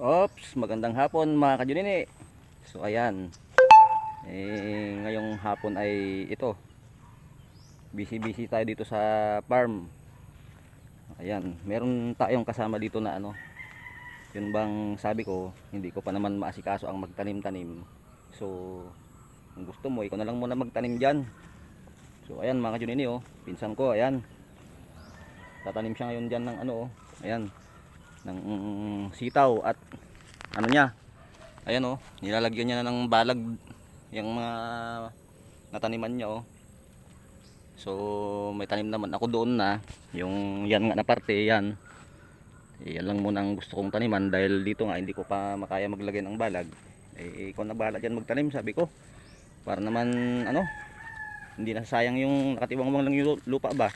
Ops, magandang hapon mga kajunini. So ayan. Eh, ngayong hapon ay ito. Busy-busy tayo dito sa farm. Ayan, meron tayong kasama dito na ano. Yun bang sabi ko, hindi ko pa naman maasikaso ang magtanim-tanim. So, kung gusto mo, ikaw na lang muna magtanim diyan. So ayan mga kajunini oh, pinsan ko, ayan. Tatanim siya ngayon diyan ng ano oh. Ayan ng sitaw at ano niya. Ayan oh. Nilalagyan niya na ng balag yung mga nataniman niya oh. So may tanim naman ako doon na yung yan nga na parte yan. Yan lang muna ang gusto kong taniman dahil dito nga hindi ko pa makaya maglagay ng balag. Eh ikaw na bahala dyan magtanim sabi ko. Para naman ano hindi na sayang yung nakatiwang lang yung lupa ba?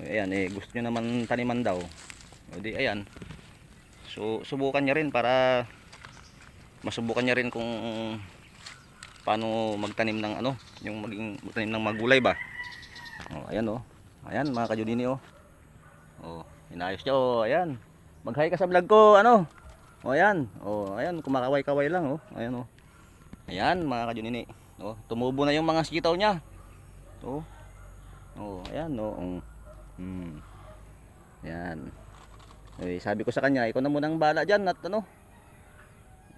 Ayan eh gusto nyo naman taniman daw o di ayan. So subukan niya rin para masubukan niya rin kung paano magtanim ng ano, yung maging magtanim ng magulay ba. Oh, ayan oh. Ayan mga kajudini oh. Oh, inayos niya oh, ayan. Mag-hi ka sa vlog ko, ano? Oh, ayan. Oh, ayan, kumakaway-kaway lang oh. Ayan oh. Ayan mga kajudini. Oh, tumubo na yung mga sitaw niya. Oh. Oh, ayan oh. Hmm. Ayan. Eh, sabi ko sa kanya, ikaw na muna ang bala dyan at ano.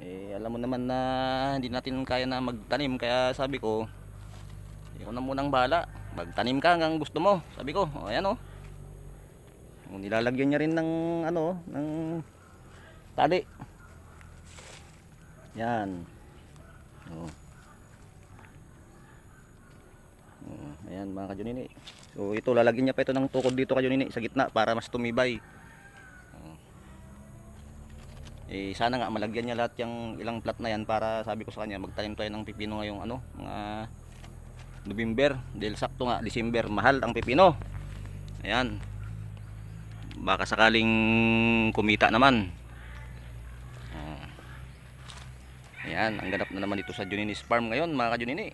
Eh, alam mo naman na hindi natin kaya na magtanim kaya sabi ko, ikaw na muna ang bala. Magtanim ka hanggang gusto mo. Sabi ko, oh, ayan oh. Oh, Nilalagyan niya rin ng ano, ng tali. Yan. Oh. Oh, ayan mga kajunini. So ito lalagyan niya pa ito ng tukod dito kajunini sa gitna para mas tumibay. Eh sana nga malagyan niya lahat yung ilang plat na yan para sabi ko sa kanya magtanim tayo ng pipino ngayong ano, mga November, dahil sakto nga December, mahal ang pipino. Ayan. Baka sakaling kumita naman. Ah. Ayan, ang ganap na naman dito sa Juninis Farm ngayon, mga kajunini.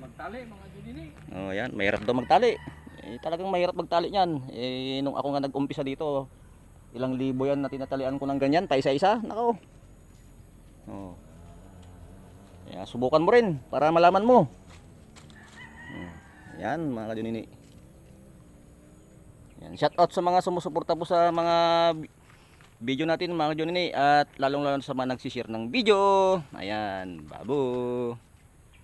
Magtali mga Junini. Oh, ayan, mahirap daw magtali. Eh, talagang mahirap magtali niyan. Eh, nung ako nga nag-umpisa dito, ilang libo yan na tinatalian ko ng ganyan, pa isa-isa. Nako. Oh. Kaya subukan mo rin para malaman mo. Oh. Yan, mga kadunini. Yan, shout out sa mga sumusuporta po sa mga video natin mga kadunini at lalong lalo sa mga nagsishare ng video. Ayan, babo.